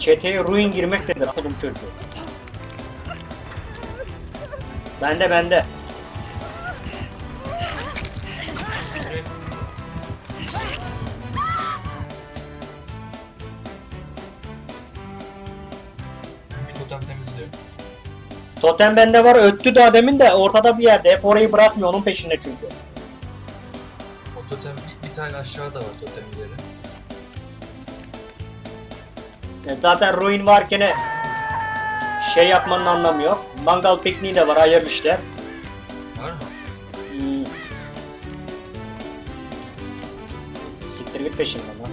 Çeteye ruin girmektedir oğlum çocuğu. Bende bende. Totem temizliyorum. Totem bende var öttü daha demin de ortada bir yerde. Hep orayı bırakmıyor onun peşinde çünkü. O totem bir, bir tane aşağıda var totem ileri. E, Zaten ruin varken e, şey yapmanın anlamı yok. Mangal pikniği de var hayırlı işler. Var mı? Hmm. Siktir git peşinden lan.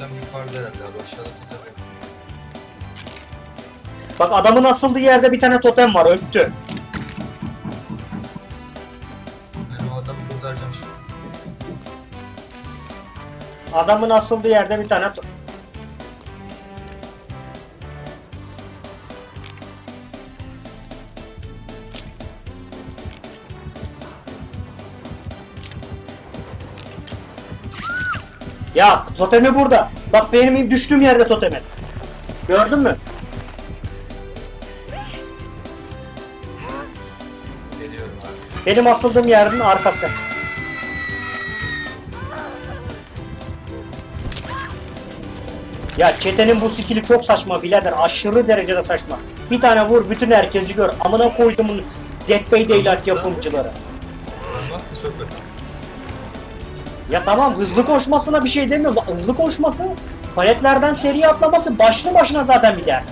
Totem yukarıda herhalde abi aşağıda totem yok. Bak adamın asıldığı yerde bir tane totem var öttü. Ben o adamı kurtaracağım şimdi. Adamın asıldığı yerde bir tane to- Ya totemi burada. Bak benim düştüğüm yerde totemi. Gördün mü? Geliyorum. Benim asıldığım yerin arkası. Ya çetenin bu skill'i çok saçma birader. Aşırı derecede saçma. Bir tane vur bütün herkesi gör. Amına koyduğumun Dead by Daylight yapımcıları. Olmazsa çok kötü. Ya tamam hızlı koşmasına bir şey demiyorum. Hızlı koşması, paletlerden seri atlaması başlı başına zaten bir dert.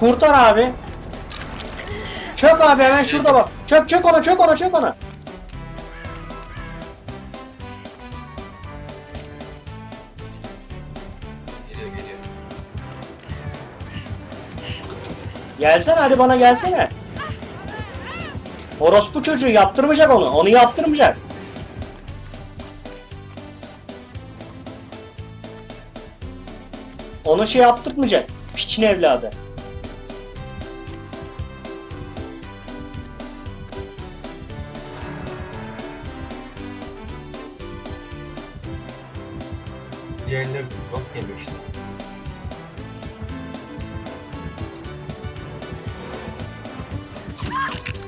Kurtar abi. Çök abi hemen şurada bak. Çök çök ona çök ona çök ona. Gelsene hadi bana gelsene. Orospu çocuğu yaptırmayacak onu. Onu yaptırmayacak. Onu şey yaptırmayacak. Piçin evladı. Diğerleri bak geliyor.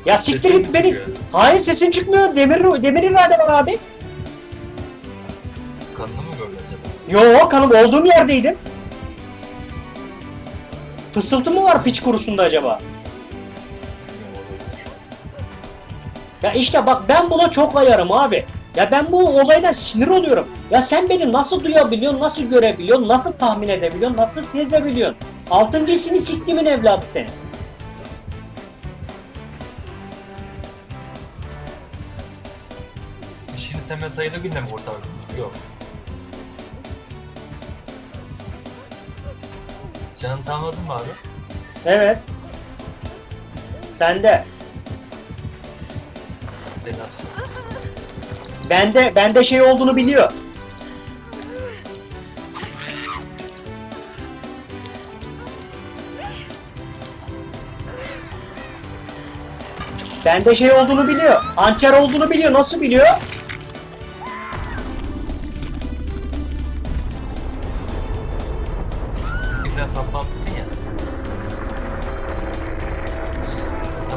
Ya siktir Sesin git beni. çıkıyor. Hayır sesin çıkmıyor. Demir demir irade var abi. Kanını mı gördün acaba? Yo kanım olduğum yerdeydim. Fısıltı mı var piç kurusunda acaba? Ya işte bak ben buna çok ayarım abi. Ya ben bu olaydan sinir oluyorum. Ya sen beni nasıl duyabiliyorsun, nasıl görebiliyorsun, nasıl tahmin edebiliyorsun, nasıl sezebiliyorsun? Altıncısını siktimin evladı senin. Ben sayıda günde mi kurtardın? Yok. Canını tamamladın mı abi? Evet. Sende. Seni az. Bende, bende şey olduğunu biliyor. Bende şey olduğunu biliyor. Anker olduğunu biliyor. Nasıl biliyor?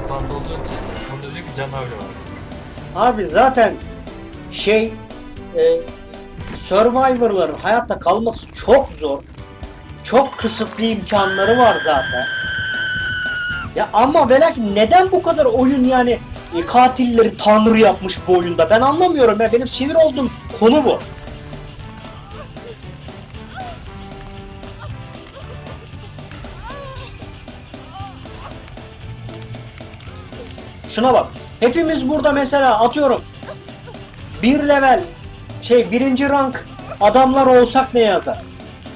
Sen saplantı olduğun için bunu diyor ki öyle var. Abi zaten şey e, Survivor'ların hayatta kalması çok zor. Çok kısıtlı imkanları var zaten. Ya ama ve neden bu kadar oyun yani e, katilleri tanrı yapmış bu oyunda? Ben anlamıyorum ya. Benim sinir olduğum konu bu. Şuna bak. Hepimiz burada mesela atıyorum bir level şey birinci rank adamlar olsak ne yazar?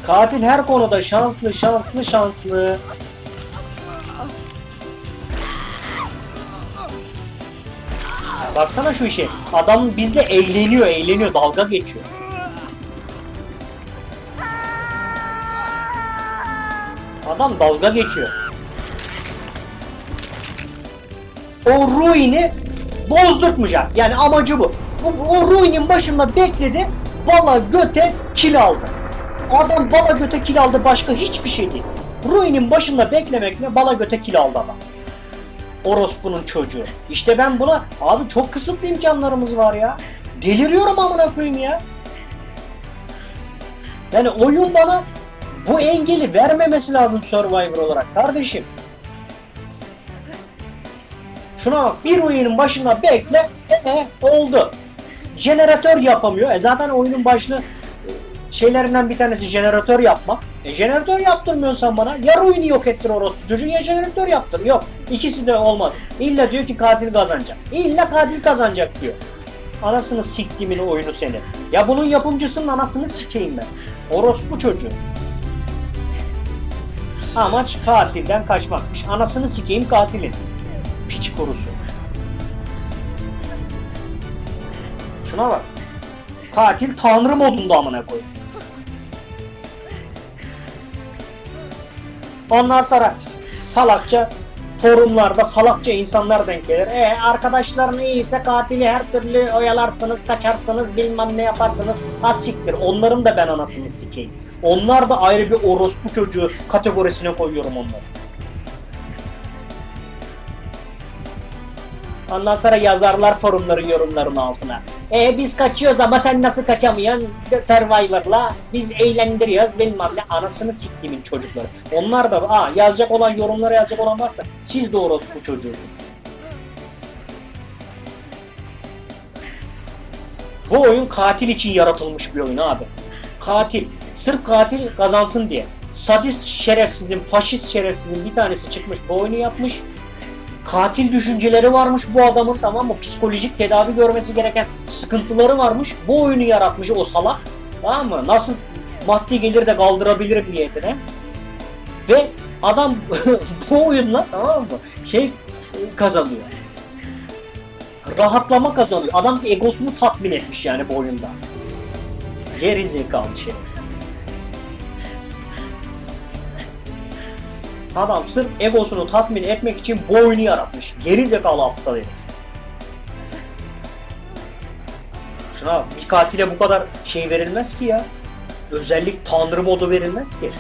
Katil her konuda şanslı, şanslı, şanslı. Baksana şu işe. Adam bizle eğleniyor, eğleniyor, dalga geçiyor. Adam dalga geçiyor. O ruini bozdurtmayacak. Yani amacı bu. bu o ruinin başında bekledi. Bala göte kill aldı. Adam bala göte kill aldı başka hiçbir şey değil. Ruinin başında beklemekle bala göte kill aldı adam. Orospu'nun çocuğu. İşte ben buna abi çok kısıtlı imkanlarımız var ya. Deliriyorum amına koyayım ya. Yani oyun bana bu engeli vermemesi lazım Survivor olarak kardeşim. Şuna bak bir oyunun başında bekle e, oldu. Jeneratör yapamıyor. E zaten oyunun başlı e, şeylerinden bir tanesi jeneratör yapmak. E jeneratör yaptırmıyorsan bana ya oyunu yok ettir orospu çocuğu ya jeneratör yaptır. Yok ikisi de olmaz. İlla diyor ki katil kazanacak. İlla katil kazanacak diyor. Anasını siktimin oyunu seni. Ya bunun yapımcısının anasını sikeyim ben. Orospu çocuğu. Amaç katilden kaçmakmış. Anasını sikeyim katilin. Piç kurusu. Şuna bak. Katil tanrı modunda amına koy. Ondan sonra salakça forumlarda salakça insanlar denk gelir. E arkadaşların iyiyse katili her türlü oyalarsınız, kaçarsınız, bilmem ne yaparsınız. Ha siktir. Onların da ben anasını sikeyim. Onlar da ayrı bir orospu çocuğu kategorisine koyuyorum onları. Ondan sonra yazarlar forumların yorumların altına. E biz kaçıyoruz ama sen nasıl kaçamıyorsun Survivor'la? Biz eğlendiriyoruz bilmem ne. Anasını siktimin çocukları. Onlar da aa, yazacak olan yorumlara yazacak olan varsa siz de orospu çocuğusun. Bu oyun katil için yaratılmış bir oyun abi. Katil. Sırf katil kazansın diye. Sadist şerefsizin, faşist şerefsizin bir tanesi çıkmış bu oyunu yapmış katil düşünceleri varmış bu adamın tamam mı? Psikolojik tedavi görmesi gereken sıkıntıları varmış. Bu oyunu yaratmış o salak. Tamam mı? Nasıl maddi gelir de kaldırabilirim niyetine. Ve adam bu oyunla tamam mı? Şey kazanıyor. Rahatlama kazanıyor. Adam egosunu tatmin etmiş yani bu oyunda. Geri zekalı şerefsiz. Adam sırf egosunu tatmin etmek için bu oyunu yaratmış. Geri zekalı aptal herif. Şuna bir katile bu kadar şey verilmez ki ya. Özellik tanrı modu verilmez ki.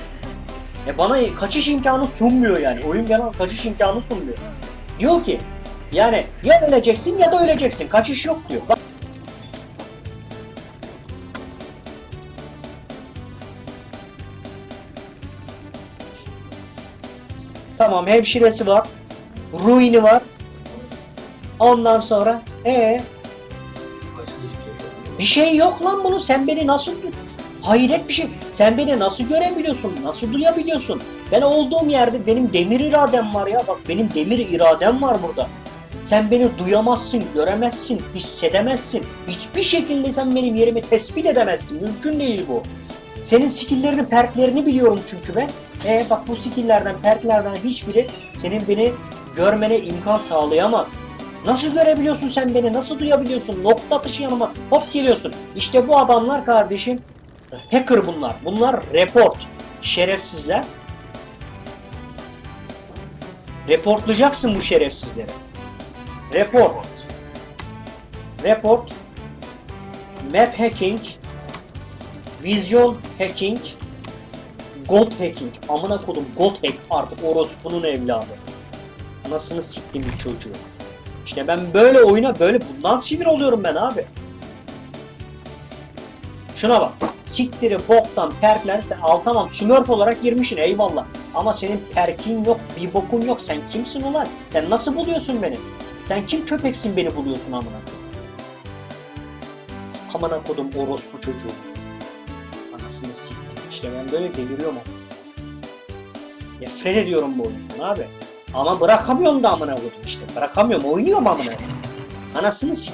E bana kaçış imkanı sunmuyor yani. Oyun bana kaçış imkanı sunmuyor. Diyor ki yani ya öleceksin ya da öleceksin. Kaçış yok diyor. Bak, Tamam hemşiresi var. Ruini var. Ondan sonra ee bir şey yok lan bunu sen beni nasıl hayret bir şey. Sen beni nasıl görebiliyorsun? Nasıl duyabiliyorsun? Ben olduğum yerde benim demir iradem var ya. Bak benim demir iradem var burada. Sen beni duyamazsın, göremezsin, hissedemezsin. Hiçbir şekilde sen benim yerimi tespit edemezsin. Mümkün değil bu. Senin skill'lerini, perklerini biliyorum çünkü ben. E bak bu skill'lerden, perklerden hiçbiri senin beni görmene imkan sağlayamaz. Nasıl görebiliyorsun sen beni? Nasıl duyabiliyorsun? Nokta atışı yanıma hop geliyorsun. İşte bu adamlar kardeşim hacker bunlar. Bunlar report. Şerefsizler. Reportlayacaksın bu şerefsizleri. Report. Report. Map hacking. Visual hacking. God hacking. Amına kodum God hack artık orospunun evladı. Anasını siktim bir çocuğu. İşte ben böyle oyuna böyle bundan sinir oluyorum ben abi. Şuna bak. Siktiri boktan perkler sen al tamam smurf olarak girmişsin eyvallah. Ama senin perkin yok bir bokun yok sen kimsin ulan? Sen nasıl buluyorsun beni? Sen kim köpeksin beni buluyorsun amına? Amına kodum orospu çocuğu. Anasını siktim. İşte ben böyle deliriyorum ama. Nefret ediyorum bu oyundan abi. Ama bırakamıyorum da amına koydum işte. Bırakamıyorum. Oynuyorum amına. Anasını sik.